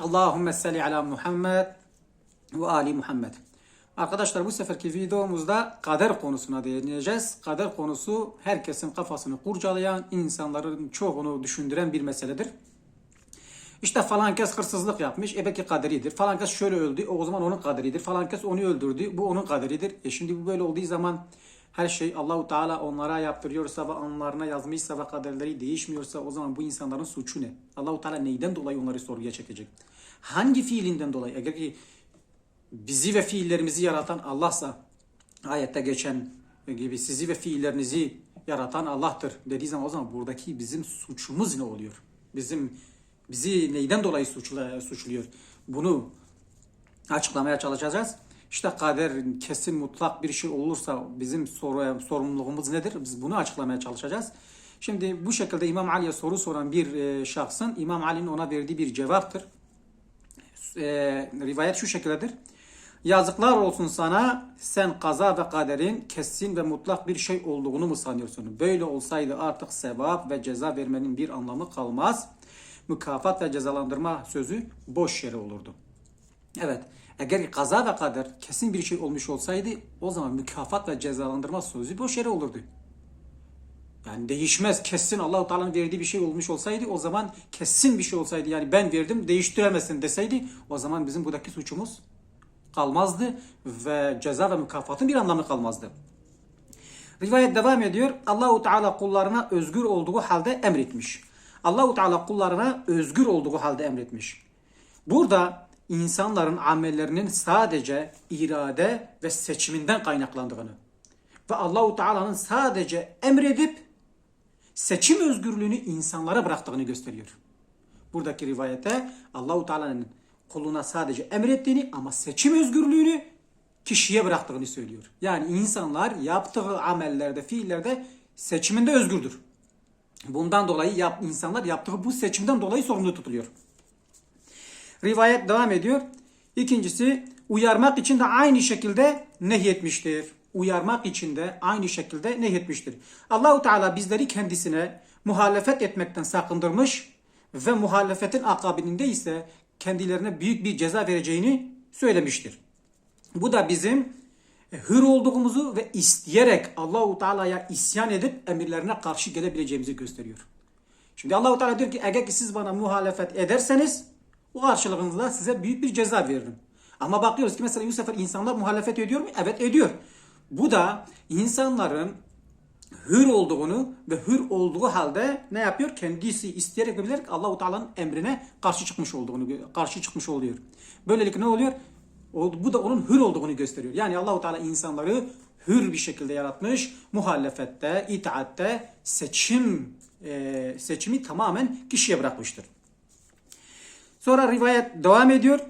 Allahümme salli ala Muhammed ve ali Muhammed. Arkadaşlar bu seferki videomuzda kader konusuna değineceğiz. Kader konusu herkesin kafasını kurcalayan, insanların çoğunu düşündüren bir meseledir. İşte falan kes hırsızlık yapmış, e belki kaderidir. Falan kes şöyle öldü, o zaman onun kaderidir. Falan kes onu öldürdü, bu onun kaderidir. E şimdi bu böyle olduğu zaman her şey Allahu Teala onlara yaptırıyorsa ve anlarına yazmışsa ve kaderleri değişmiyorsa o zaman bu insanların suçu ne? Allahu Teala neyden dolayı onları sorguya çekecek? Hangi fiilinden dolayı? Eğer ki bizi ve fiillerimizi yaratan Allah'sa ayette geçen gibi sizi ve fiillerinizi yaratan Allah'tır dediği zaman o zaman buradaki bizim suçumuz ne oluyor? Bizim bizi neyden dolayı suçla, suçluyor? Bunu açıklamaya çalışacağız. İşte kader kesin mutlak bir şey olursa bizim soru, sorumluluğumuz nedir? Biz bunu açıklamaya çalışacağız. Şimdi bu şekilde İmam Ali'ye soru soran bir e, şahsın İmam Ali'nin ona verdiği bir cevaptır. E, rivayet şu şekildedir. Yazıklar olsun sana sen kaza ve kaderin kesin ve mutlak bir şey olduğunu mu sanıyorsun? Böyle olsaydı artık sevap ve ceza vermenin bir anlamı kalmaz. Mükafat ve cezalandırma sözü boş yere olurdu. Evet, eğer kaza ve kader kesin bir şey olmuş olsaydı o zaman mükafat ve cezalandırma sözü boş yere olurdu. Yani değişmez. Kesin Allahu Teala'nın verdiği bir şey olmuş olsaydı o zaman kesin bir şey olsaydı yani ben verdim değiştiremezsin deseydi o zaman bizim buradaki suçumuz kalmazdı ve ceza ve mükafatın bir anlamı kalmazdı. Rivayet devam ediyor. Allahu Teala kullarına özgür olduğu halde emretmiş. Allahu Teala kullarına özgür olduğu halde emretmiş. Burada insanların amellerinin sadece irade ve seçiminden kaynaklandığını ve Allahu Teala'nın sadece emredip seçim özgürlüğünü insanlara bıraktığını gösteriyor. Buradaki rivayete Allahu Teala'nın kuluna sadece emrettiğini ama seçim özgürlüğünü kişiye bıraktığını söylüyor. Yani insanlar yaptığı amellerde, fiillerde seçiminde özgürdür. Bundan dolayı yap, insanlar yaptığı bu seçimden dolayı sorumlu tutuluyor. Rivayet devam ediyor. İkincisi uyarmak için de aynı şekilde nehyetmiştir. Uyarmak için de aynı şekilde nehyetmiştir. Allahu Teala bizleri kendisine muhalefet etmekten sakındırmış ve muhalefetin akabininde ise kendilerine büyük bir ceza vereceğini söylemiştir. Bu da bizim hür olduğumuzu ve isteyerek Allahu Teala'ya isyan edip emirlerine karşı gelebileceğimizi gösteriyor. Şimdi Allahu Teala diyor ki eğer ki siz bana muhalefet ederseniz o karşılığında size büyük bir ceza veririm. Ama bakıyoruz ki mesela sefer insanlar muhalefet ediyor mu? Evet ediyor. Bu da insanların hür olduğunu ve hür olduğu halde ne yapıyor? Kendisi isteyerek ve bilerek Allahu Teala'nın emrine karşı çıkmış olduğunu karşı çıkmış oluyor. Böylelikle ne oluyor? Bu da onun hür olduğunu gösteriyor. Yani Allahu Teala insanları hür bir şekilde yaratmış. Muhalefette, itaatte seçim e, seçimi tamamen kişiye bırakmıştır. Sonra rivayet devam ediyor.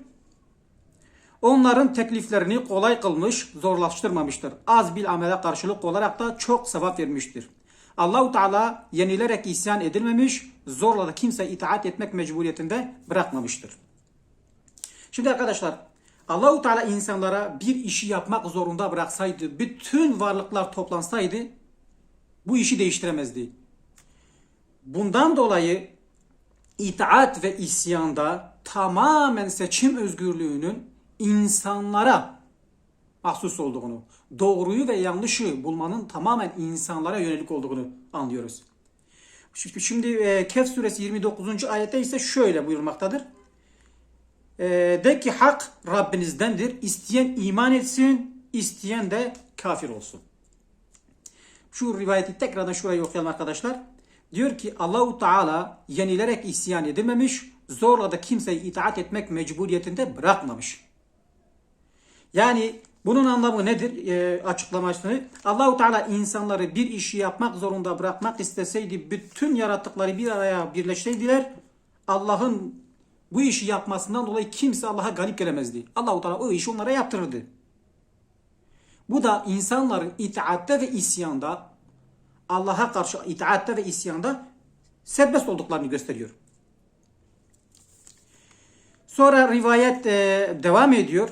Onların tekliflerini kolay kılmış, zorlaştırmamıştır. Az bir amele karşılık olarak da çok sevap vermiştir. Allahu Teala yenilerek isyan edilmemiş, zorla da kimse itaat etmek mecburiyetinde bırakmamıştır. Şimdi arkadaşlar Allahu Teala insanlara bir işi yapmak zorunda bıraksaydı, bütün varlıklar toplansaydı bu işi değiştiremezdi. Bundan dolayı itaat ve isyanda tamamen seçim özgürlüğünün insanlara mahsus olduğunu, doğruyu ve yanlışı bulmanın tamamen insanlara yönelik olduğunu anlıyoruz. Şimdi e, Kehf suresi 29. ayette ise şöyle buyurmaktadır. E, de ki hak Rabbinizdendir. İsteyen iman etsin, isteyen de kafir olsun. Şu rivayeti tekrardan şurayı okuyalım arkadaşlar. Diyor ki Allahu Teala yenilerek isyan edilmemiş, zorla da kimseyi itaat etmek mecburiyetinde bırakmamış. Yani bunun anlamı nedir? E, açıklamasını Allahu Teala insanları bir işi yapmak zorunda bırakmak isteseydi bütün yarattıkları bir araya birleşseydiler Allah'ın bu işi yapmasından dolayı kimse Allah'a galip gelemezdi. Allahu Teala o işi onlara yaptırırdı. Bu da insanların itaatte ve isyanda Allah'a karşı itaatte ve isyanda serbest olduklarını gösteriyor. Sonra rivayet e, devam ediyor.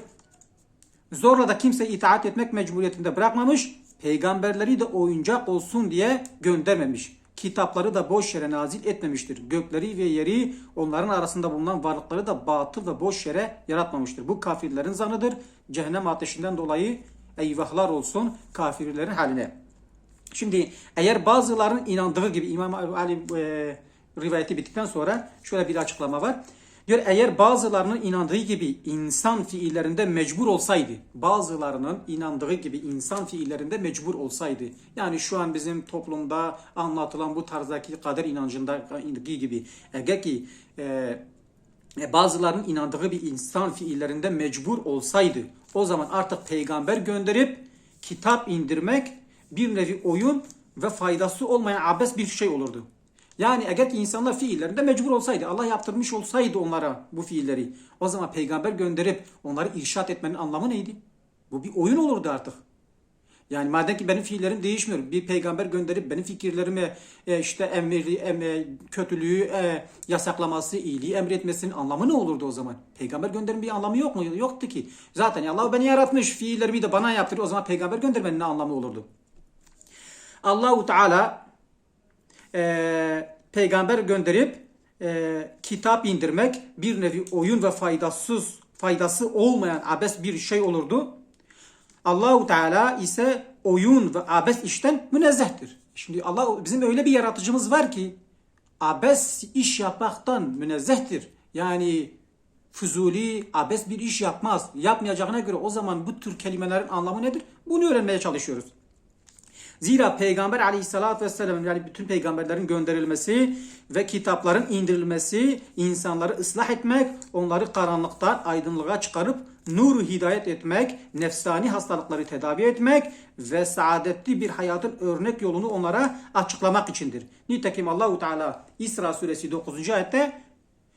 Zorla da kimse itaat etmek mecburiyetinde bırakmamış. Peygamberleri de oyuncak olsun diye göndermemiş. kitapları da boş yere nazil etmemiştir. Gökleri ve yeri onların arasında bulunan varlıkları da batıl ve boş yere yaratmamıştır. Bu kafirlerin zanıdır. Cehennem ateşinden dolayı eyvahlar olsun kafirlerin haline. Şimdi eğer bazılarının inandığı gibi İmam Ali e, rivayeti bittikten sonra şöyle bir açıklama var. Diyor eğer bazılarının inandığı gibi insan fiillerinde mecbur olsaydı, bazılarının inandığı gibi insan fiillerinde mecbur olsaydı, yani şu an bizim toplumda anlatılan bu tarzdaki kader inancındaki gibi, eğer ki e, e, bazılarının inandığı bir insan fiillerinde mecbur olsaydı o zaman artık peygamber gönderip kitap indirmek bir nevi oyun ve faydası olmayan abes bir şey olurdu. Yani eğer insanlar fiillerinde mecbur olsaydı, Allah yaptırmış olsaydı onlara bu fiilleri, o zaman peygamber gönderip onları irşat etmenin anlamı neydi? Bu bir oyun olurdu artık. Yani madem ki benim fiillerim değişmiyor. Bir peygamber gönderip benim fikirlerimi e, işte emri, em, e, kötülüğü e, yasaklaması, iyiliği emretmesinin anlamı ne olurdu o zaman? Peygamber göndermenin bir anlamı yok mu? Yoktu ki. Zaten Allah beni yaratmış, fiillerimi de bana yaptırıyor. O zaman peygamber göndermenin ne anlamı olurdu? Allahu Teala e, peygamber gönderip e, kitap indirmek bir nevi oyun ve faydasız faydası olmayan abes bir şey olurdu. Allahu Teala ise oyun ve abes işten münezzehtir. Şimdi Allah bizim öyle bir yaratıcımız var ki abes iş yapmaktan münezzehtir. Yani fuzuli, abes bir iş yapmaz. Yapmayacağına göre o zaman bu tür kelimelerin anlamı nedir? Bunu öğrenmeye çalışıyoruz. Zira Peygamber aleyhissalatü vesselam yani bütün peygamberlerin gönderilmesi ve kitapların indirilmesi insanları ıslah etmek, onları karanlıktan aydınlığa çıkarıp nuru hidayet etmek, nefsani hastalıkları tedavi etmek ve saadetli bir hayatın örnek yolunu onlara açıklamak içindir. Nitekim Allahu Teala İsra suresi 9. ayette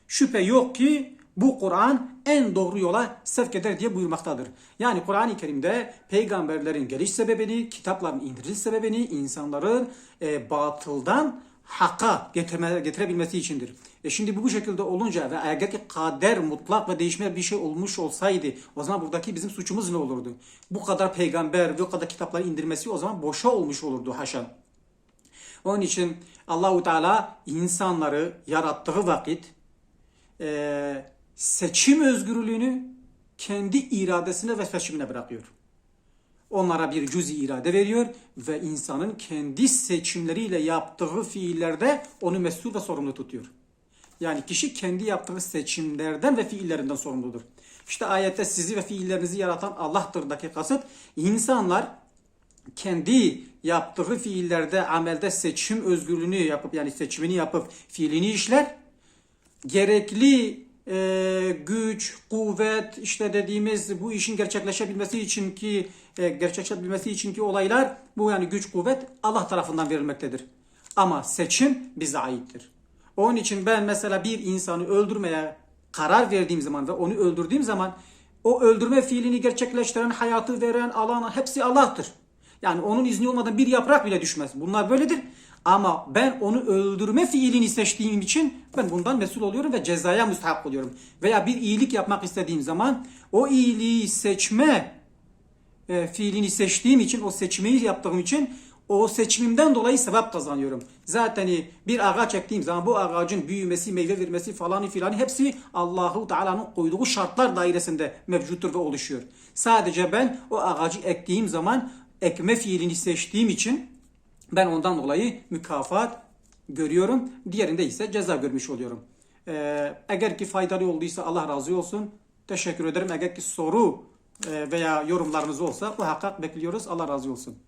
şüphe yok ki bu Kur'an en doğru yola sevk eder diye buyurmaktadır. Yani Kur'an-ı Kerim'de peygamberlerin geliş sebebini, kitapların indiriliş sebebini insanların e, batıldan hakka getirme, getirebilmesi içindir. E şimdi bu bu şekilde olunca ve eğer ki kader mutlak ve değişmeyen bir şey olmuş olsaydı o zaman buradaki bizim suçumuz ne olurdu? Bu kadar peygamber o kadar kitapları indirmesi o zaman boşa olmuş olurdu haşa. Onun için Allahu Teala insanları yarattığı vakit e, seçim özgürlüğünü kendi iradesine ve seçimine bırakıyor. Onlara bir cüzi irade veriyor ve insanın kendi seçimleriyle yaptığı fiillerde onu mesul ve sorumlu tutuyor. Yani kişi kendi yaptığı seçimlerden ve fiillerinden sorumludur. İşte ayette sizi ve fiillerinizi yaratan Allah'tır daki kasıt insanlar kendi yaptığı fiillerde, amelde seçim özgürlüğünü yapıp yani seçimini yapıp fiilini işler. Gerekli e, güç, kuvvet, işte dediğimiz bu işin gerçekleşebilmesi için ki e, gerçekleşebilmesi için ki olaylar bu yani güç, kuvvet Allah tarafından verilmektedir. Ama seçim bize aittir. Onun için ben mesela bir insanı öldürmeye karar verdiğim zaman ve onu öldürdüğüm zaman o öldürme fiilini gerçekleştiren, hayatı veren, alan hepsi Allah'tır. Yani onun izni olmadan bir yaprak bile düşmez. Bunlar böyledir. Ama ben onu öldürme fiilini seçtiğim için ben bundan mesul oluyorum ve cezaya müstahak oluyorum. Veya bir iyilik yapmak istediğim zaman o iyiliği seçme e, fiilini seçtiğim için, o seçmeyi yaptığım için o seçimimden dolayı sevap kazanıyorum. Zaten bir ağaç ektiğim zaman bu ağacın büyümesi, meyve vermesi falanı filanı hepsi Allahu Teala'nın koyduğu şartlar dairesinde mevcuttur ve oluşuyor. Sadece ben o ağacı ektiğim zaman ekme fiilini seçtiğim için ben ondan dolayı mükafat görüyorum. Diğerinde ise ceza görmüş oluyorum. Ee, eğer ki faydalı olduysa Allah razı olsun. Teşekkür ederim. Eğer ki soru e, veya yorumlarınız olsa bu hakikat bekliyoruz. Allah razı olsun.